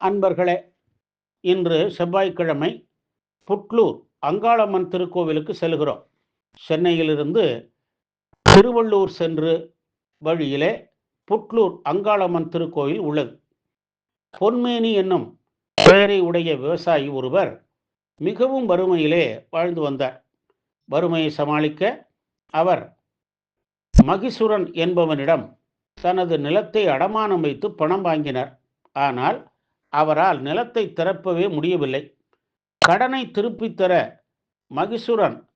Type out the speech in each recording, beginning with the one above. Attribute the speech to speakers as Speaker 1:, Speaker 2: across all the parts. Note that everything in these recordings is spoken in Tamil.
Speaker 1: அன்பர்களே இன்று செவ்வாய்க்கிழமை புட்லூர் அங்காளம்மன் திருக்கோவிலுக்கு செல்கிறோம். சென்னையிலிருந்து திருவள்ளூர் சென்று வழியிலே புட்லூர் அங்காளம்மன் திருக்கோவில் உள்ளது. பொன்மேனி என்னும் பெயரை உடைய விவசாயி ஒருவர் மிகவும் வறுமையிலே வாழ்ந்து வந்தார். வறுமையை சமாளிக்க அவர் மகிசுரன் என்பவனிடம் தனது நிலத்தை அடமானம் வைத்து பணம் வாங்கினார். ஆனால் அவரால் நிலத்தை திறப்பவே முடியவில்லை. கடனை திருப்பித் தர மகிசுரன்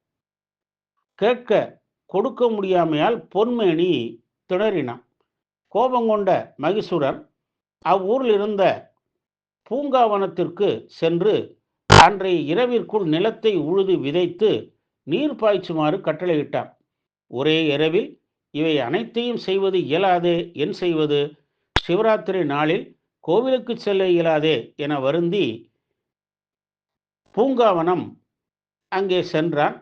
Speaker 1: கேட்க கொடுக்க முடியாமையால் பொன்மேனி திணறினான். கோபம் கொண்ட மகிசுரன் அவ்வூரில் இருந்த பூங்காவனத்திற்கு சென்று அன்றைய இரவிற்குள் நிலத்தை உழுது விதைத்து நீர் பாய்ச்சுமாறு கட்டளையிட்டான். ஒரே இரவில் இவை அனைத்தையும் செய்வது இயலாது என் செய்வது? சிவராத்திரி நாளில் கோவிலுக்கு செல்ல இயலாதே என வருந்தி பூங்காவனம் அங்கே சென்றான்.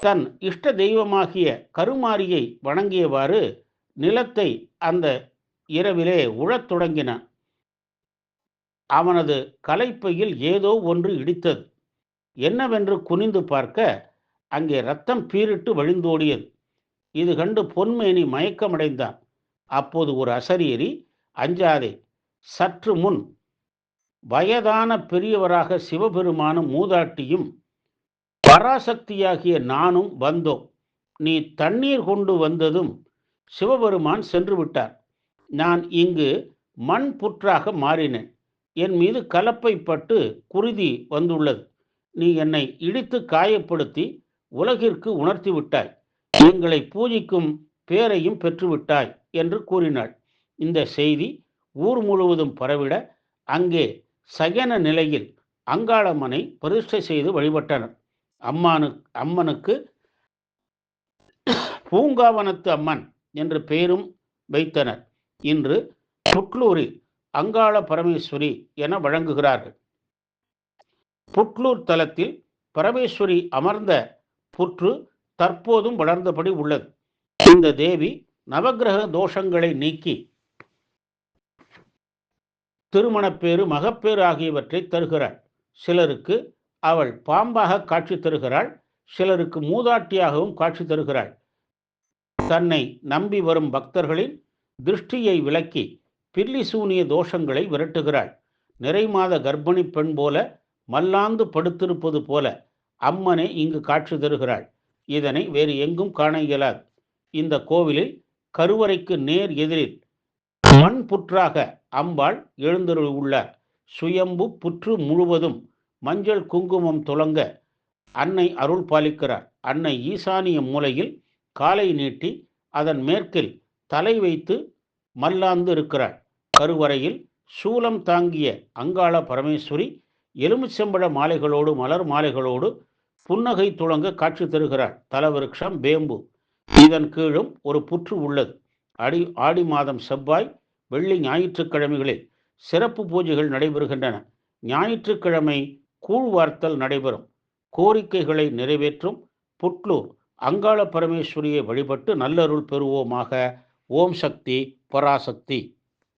Speaker 1: தன் இஷ்ட தெய்வமாகிய கருமாரியை வணங்கியவாறு நிலத்தை அந்த இரவிலே உழத் தொடங்கினான் அவனது கலைப்பையில் ஏதோ ஒன்று இடித்தது. என்னவென்று குனிந்து பார்க்க அங்கே ரத்தம் பீரிட்டு வழிந்தோடியது. இது கண்டு பொன்மேனி மயக்கமடைந்தான். அப்போது ஒரு அசரியரி அஞ்சாதே. சற்று முன் வயதான பெரியவராக சிவபெருமானும் மூதாட்டியும் பராசக்தியாகிய நானும் வந்தோம். நீ தண்ணீர் கொண்டு வந்ததும் சிவபெருமான் சென்று விட்டார். நான் இங்கு மண் புற்றாக மாறினேன். என் மீது கலப்பைப்பட்டு குருதி வந்துள்ளது. நீ என்னை இடித்து காயப்படுத்தி உலகிற்கு உணர்த்தி விட்டாய். எங்களை பூஜிக்கும் பேரையும் பெற்றுவிட்டாய் என்று கூறினாள். இந்த செய்தி ஊர் முழுவதும் பரவிட அங்கே சயன நிலையில் அங்காளம்மனை பிரதிஷ்டை செய்து வழிபட்டனர். அம்மானு அம்மனுக்கு பூங்காவனத்து அம்மன் என்று பெயரும் வைத்தனர். இன்று புட்லூரில் அங்காள பரமேஸ்வரி என வழங்குகிறார்கள். புட்லூர் தலத்தில் பரமேஸ்வரி அமர்ந்த புற்று தற்போதும் வளர்ந்தபடி உள்ளது. இந்த தேவி நவக்கிரக தோஷங்களை நீக்கி திருமணப்பேறு மகப்பேறு ஆகியவற்றை தருகிறாள். சிலருக்கு அவள் பாம்பாக காட்சி தருகிறாள். சிலருக்கு மூதாட்டியாகவும் காட்சி தருகிறாள். தன்னை நம்பி வரும் பக்தர்களின் திருஷ்டியை விலக்கி பில்லிசூனிய தோஷங்களை விரட்டுகிறாள். நிறைமாத கர்ப்பிணி பெண் போல மல்லாந்து படுத்திருப்பது போல அம்மனே இங்கு காட்சி தருகிறாள். இதனை வேறு எங்கும் காண இயலாது. இந்த கோவிலில் கருவறைக்கு நேர் எதிரில் மண் புற்றாக அம்பாள் எழுந்தருள் உள்ள சுயம்பு புற்று முழுவதும் மஞ்சள் குங்குமம் துலங்க அன்னை அருள் பாலிக்கிறார். அன்னை ஈசானிய மூலையில் காலை நீட்டி அதன் மேற்கில் தலை வைத்து மல்லாந்து இருக்கிறார் கருவறையில் சூலம் தாங்கிய அங்காள பரமேஸ்வரி எலுமிச்சம்பழ மாலைகளோடு மலர் மாலைகளோடு புன்னகை துளங்க காட்சி தருகிறார் தலவிருக்ஷம் பேம்பு இதன் கீழும் ஒரு புற்று உள்ளது. அடி ஆடி மாதம் செவ்வாய் வெள்ளி ஞாயிற்றுக்கிழமைகளில் சிறப்பு பூஜைகள் நடைபெறுகின்றன. ஞாயிற்றுக்கிழமை கூழ்வார்த்தல் நடைபெறும். கோரிக்கைகளை நிறைவேற்றும் புட்லூர் அங்காள பரமேஸ்வரியை வழிபட்டு நல்லருள் பெறுவோமாக. ஓம் சக்தி பராசக்தி.